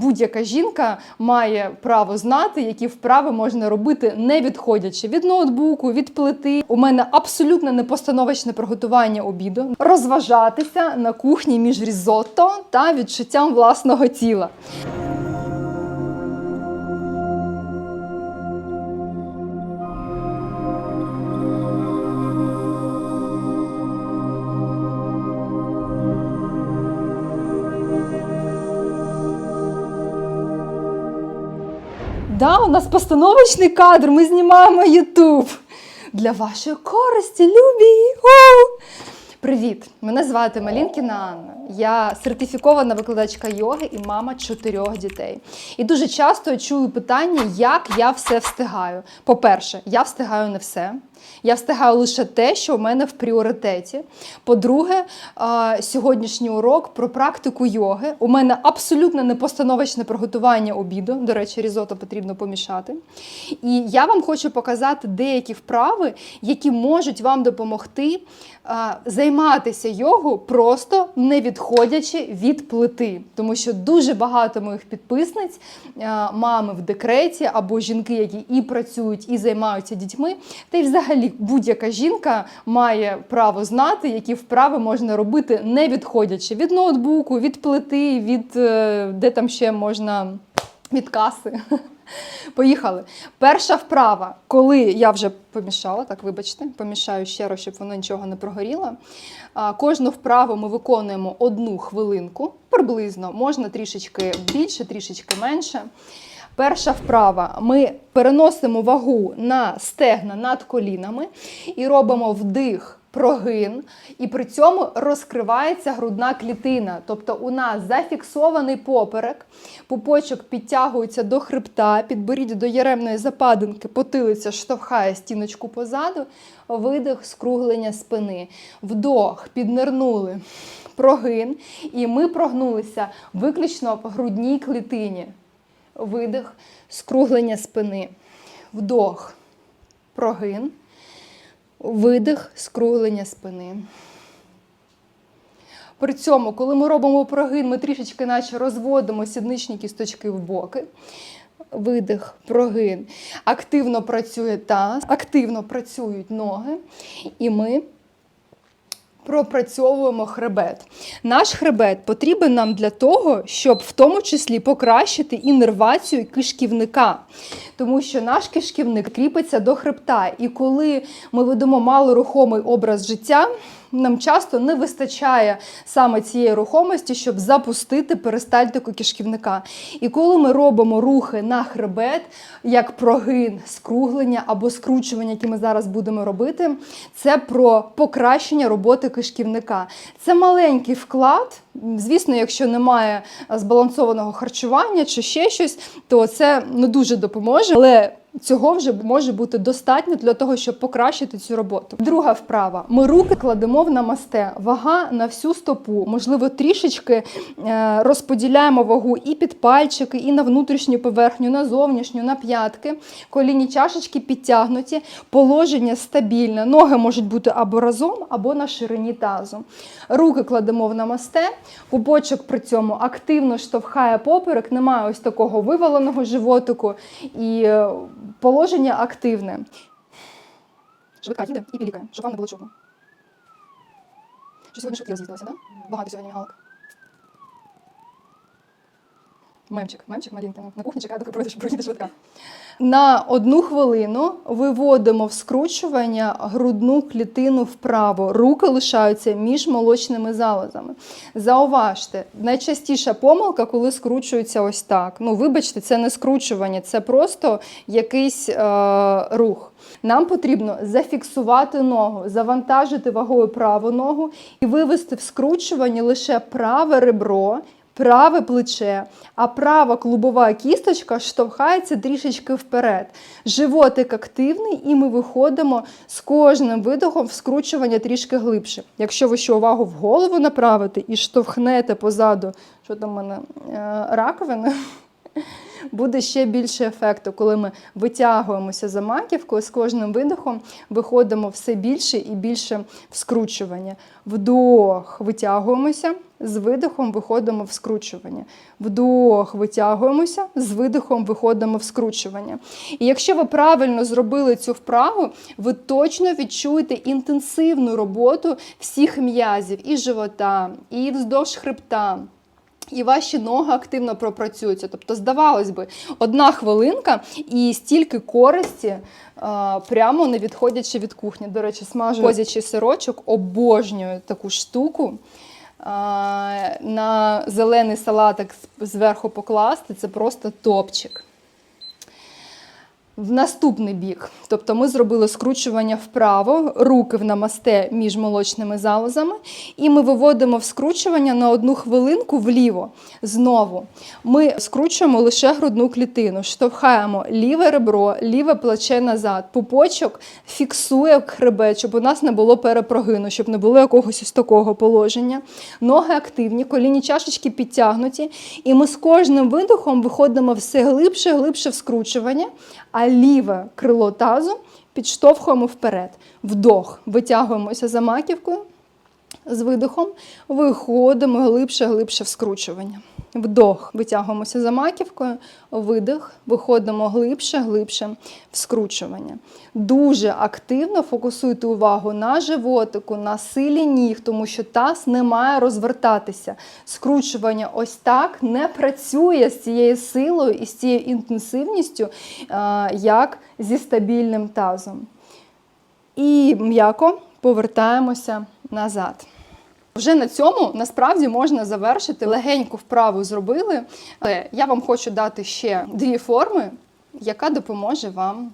Будь-яка жінка має право знати, які вправи можна робити, не відходячи від ноутбуку, від плити. У мене абсолютно непостановочне приготування обіду, розважатися на кухні між різотто та відчуттям власного тіла. Да, у нас постановочний кадр, ми знімаємо Ютуб. Для вашої користі, любі! Привіт! Мене звати Малінкіна Анна. Я сертифікована викладачка йоги і мама чотирьох дітей. І дуже часто я чую питання, як я все встигаю. По-перше, я встигаю не все. Я встигаю лише те, що у мене в пріоритеті. По-друге, сьогоднішній урок про практику йоги. У мене абсолютно непостановочне приготування обіду. До речі, різото потрібно помішати. І я вам хочу показати деякі вправи, які можуть вам допомогти займатися йогу, просто не відходячи від плити. Тому що дуже багато моїх підписниць, мами в декреті або жінки, які і працюють, і займаються дітьми, та й взагалі будь-яка жінка має право знати, які вправи можна робити, не відходячи від ноутбуку, від плити, від е, де там ще можна від каси. Поїхали. Перша вправа, коли я вже помішала, так вибачте, помішаю ще раз, щоб воно нічого не прогоріло. Кожну вправу ми виконуємо одну хвилинку, приблизно, можна трішечки більше, трішечки менше. Перша вправа. Ми переносимо вагу на стегна над колінами і робимо вдих. Прогин, і при цьому розкривається грудна клітина. Тобто у нас зафіксований поперек, пупочок підтягується до хребта, підборіддя до яремної западинки, потилиця штовхає стіночку позаду, видих, скруглення спини. Вдох, піднирнули, прогин, і ми прогнулися виключно в грудній клітині. Видих, скруглення спини. Вдох, прогин. Видих, скруглення спини. При цьому, коли ми робимо прогин, ми трішечки наче розводимо сідничні кісточки в боки. Видих, прогин. Активно працює таз, активно працюють ноги. І ми пропрацьовуємо хребет. Наш хребет потрібен нам для того, щоб в тому числі покращити інервацію кишківника. Тому що наш кишківник кріпиться до хребта. І коли ми ведемо малорухомий образ життя, нам часто не вистачає саме цієї рухомості, щоб запустити перистальтику кишківника. І коли ми робимо рухи на хребет, як прогин, скруглення або скручування, які ми зараз будемо робити, це про покращення роботи кишківника. Це маленький вклад. Звісно, якщо немає збалансованого харчування чи ще щось, то це не дуже допоможе. Але Цього вже може бути достатньо для того, щоб покращити цю роботу. Друга вправа: ми руки кладемо в намасте, вага на всю стопу. Можливо, трішечки е, розподіляємо вагу і під пальчики, і на внутрішню поверхню, на зовнішню, на п'ятки. Коліні чашечки підтягнуті, положення стабільне. Ноги можуть бути або разом, або на ширині тазу. Руки кладемо в намасте, пупочок при цьому активно штовхає поперек, немає ось такого виваленого животику. І е, положення активне. Швидка їде і пілікає, щоб вам не було чого. Що сьогодні швидкі роз'їздилося, так? Да? Багато сьогодні мігалок. Мемчик, мемчик маленький. На кухні чекає, доки пройде, щоб швидка. На одну хвилину виводимо в скручування грудну клітину вправо. Руки лишаються між молочними залозами. Зауважте, найчастіша помилка, коли скручується ось так. Ну, вибачте, це не скручування, це просто якийсь е- рух. Нам потрібно зафіксувати ногу, завантажити вагою праву ногу і вивести в скручуванні лише праве ребро праве плече, а права клубова кісточка штовхається трішечки вперед. Животик активний, і ми виходимо з кожним видохом в скручування трішки глибше. Якщо ви ще увагу в голову направите і штовхнете позаду, що там у мене е, раковина. Буде ще більше ефекту, коли ми витягуємося за маківкою, з кожним видохом виходимо все більше і більше в скручування. Вдох, витягуємося. з видихом виходимо в скручування. Вдох, витягуємося, з видихом виходимо в скручування. І якщо ви правильно зробили цю вправу, ви точно відчуєте інтенсивну роботу всіх м'язів і живота, і вздовж хребта. І ваші ноги активно пропрацюються. Тобто, здавалось би, одна хвилинка і стільки користі а, прямо не відходячи від кухні. До речі, смажу козячий сирочок, обожнюю таку штуку. А, на зелений салатик зверху покласти це просто топчик. В наступний бік. Тобто ми зробили скручування вправо, руки в намасте між молочними залозами, і ми виводимо в скручування на одну хвилинку вліво. Знову ми скручуємо лише грудну клітину, штовхаємо ліве ребро, ліве плече назад. Пупочок фіксує хребет, щоб у нас не було перепрогину, щоб не було якогось ось такого положення. Ноги активні, колінні чашечки підтягнуті. І ми з кожним видохом виходимо все глибше, глибше в скручування, а ліве крило тазу підштовхуємо вперед. Вдох, витягуємося за маківкою. З видихом виходимо глибше, глибше в скручування. Вдох, витягуємося за маківкою, видих, виходимо глибше, глибше в скручування. Дуже активно фокусуйте увагу на животику, на силі ніг, тому що таз не має розвертатися. Скручування ось так не працює з цією силою і з цією інтенсивністю, як зі стабільним тазом. І м'яко повертаємося назад. Вже на цьому насправді можна завершити легеньку вправу зробили. Але я вам хочу дати ще дві форми, яка допоможе вам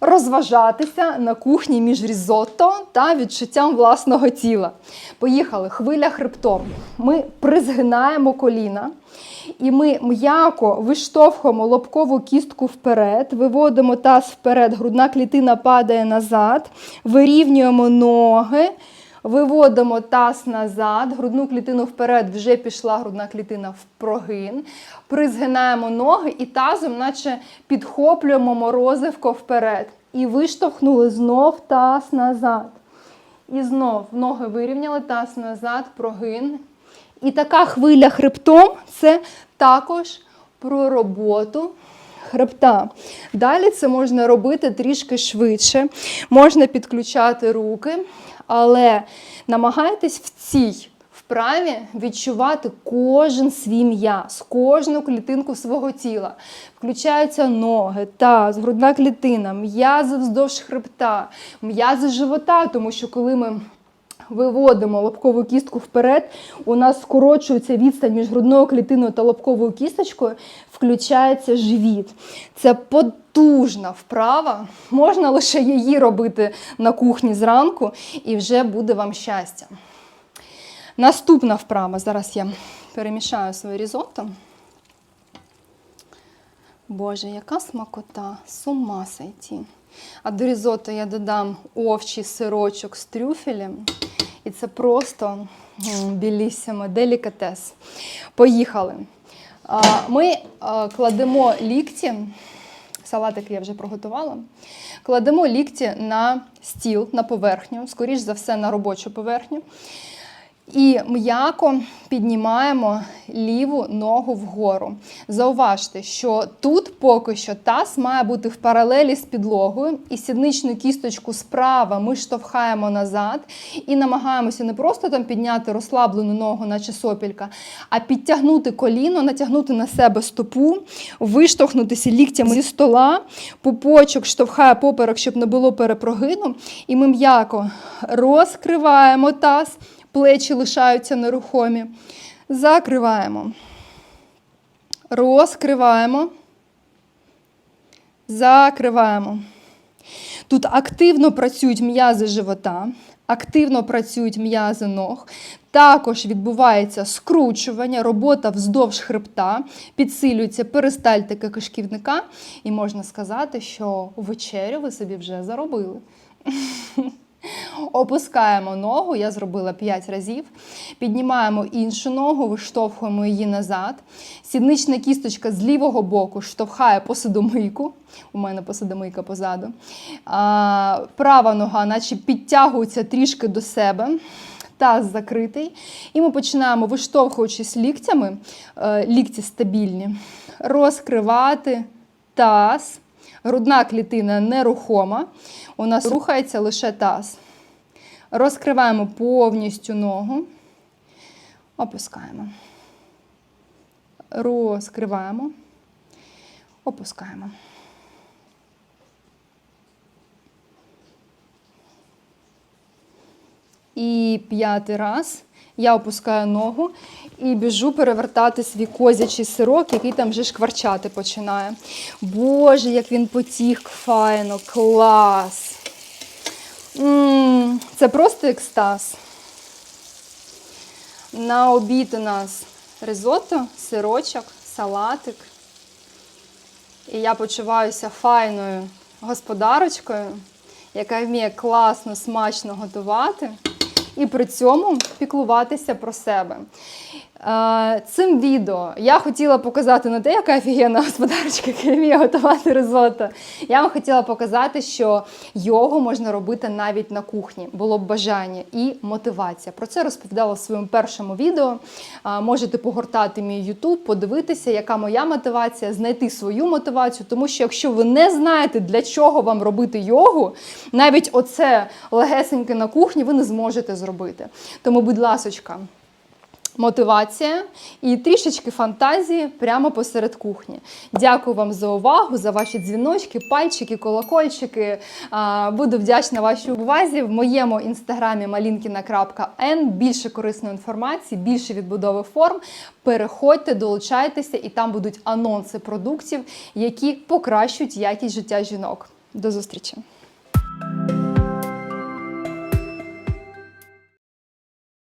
розважатися на кухні між різотто та відчуттям власного тіла. Поїхали, хвиля хребтом. Ми призгинаємо коліна. І ми м'яко виштовхуємо лобкову кістку вперед, виводимо таз вперед, грудна клітина падає назад, вирівнюємо ноги, виводимо таз назад, грудну клітину вперед, вже пішла грудна клітина в прогин. Призгинаємо ноги і тазом, наче підхоплюємо морозивко вперед. І виштовхнули знов таз назад. І знов ноги вирівняли, таз назад, прогин. І така хвиля хребтом це також про роботу хребта. Далі це можна робити трішки швидше, можна підключати руки, але намагайтесь в цій вправі відчувати кожен свій м'яз, кожну клітинку свого тіла. Включаються ноги, таз, грудна клітина, м'язи вздовж хребта, м'язи живота, тому що коли ми виводимо лобкову кістку вперед, у нас скорочується відстань між грудною клітиною та лобковою кісточкою, включається живіт. Це потужна вправа. Можна лише її робити на кухні зранку, і вже буде вам щастя. Наступна вправа. Зараз я перемішаю своє різотто. Боже, яка смакота, з ума сойти. А до різотто я додам овчий сирочок з трюфелем. І це просто білісимо, делікатес. Поїхали. Ми кладемо лікті, салатик я вже приготувала. Кладемо лікті на стіл, на поверхню, скоріш за все, на робочу поверхню. І м'яко піднімаємо ліву ногу вгору. Зауважте, що тут поки що таз має бути в паралелі з підлогою, і сідничну кісточку справа ми штовхаємо назад і намагаємося не просто там підняти розслаблену ногу, наче сопілька, а підтягнути коліно, натягнути на себе стопу, виштовхнутися ліктями зі стола, пупочок штовхає поперек, щоб не було перепрогину. І ми м'яко розкриваємо таз плечі лишаються нерухомі. Закриваємо. Розкриваємо. Закриваємо. Тут активно працюють м'язи живота, активно працюють м'язи ног. Також відбувається скручування, робота вздовж хребта, підсилюється перистальтика кишківника. І можна сказати, що вечерю ви собі вже заробили. Опускаємо ногу, я зробила 5 разів. Піднімаємо іншу ногу, виштовхуємо її назад. Сіднична кісточка з лівого боку штовхає посудомийку. У мене посудомийка позаду. А, права нога, наче підтягується трішки до себе. таз закритий. І ми починаємо, виштовхуючись ліктями, е, лікті стабільні, розкривати таз. Грудна клітина нерухома. У нас рухається лише таз. Розкриваємо повністю ногу. Опускаємо. Розкриваємо. Опускаємо. І п'ятий раз я опускаю ногу і біжу перевертати свій козячий сирок, який там вже шкварчати починає. Боже, як він потік файно, клас! м це просто екстаз. На обід у нас ризотто, сирочок, салатик. І я почуваюся файною господарочкою, яка вміє класно, смачно готувати і при цьому піклуватися про себе. Цим відео я хотіла показати не те, яка офігенна господарочка, яка вміє готувати ризотто. Я вам хотіла показати, що його можна робити навіть на кухні. Було б бажання і мотивація. Про це розповідала в своєму першому відео. Можете погортати мій YouTube, подивитися, яка моя мотивація, знайти свою мотивацію. Тому що якщо ви не знаєте, для чого вам робити йогу, навіть оце легесеньке на кухні ви не зможете зробити. Тому, будь ласочка, мотивація і трішечки фантазії прямо посеред кухні. Дякую вам за увагу, за ваші дзвіночки, пальчики, колокольчики. Буду вдячна вашій увазі. В моєму інстаграмі malinkina.n більше корисної інформації, більше відбудови форм. Переходьте, долучайтеся, і там будуть анонси продуктів, які покращують якість життя жінок. До зустрічі!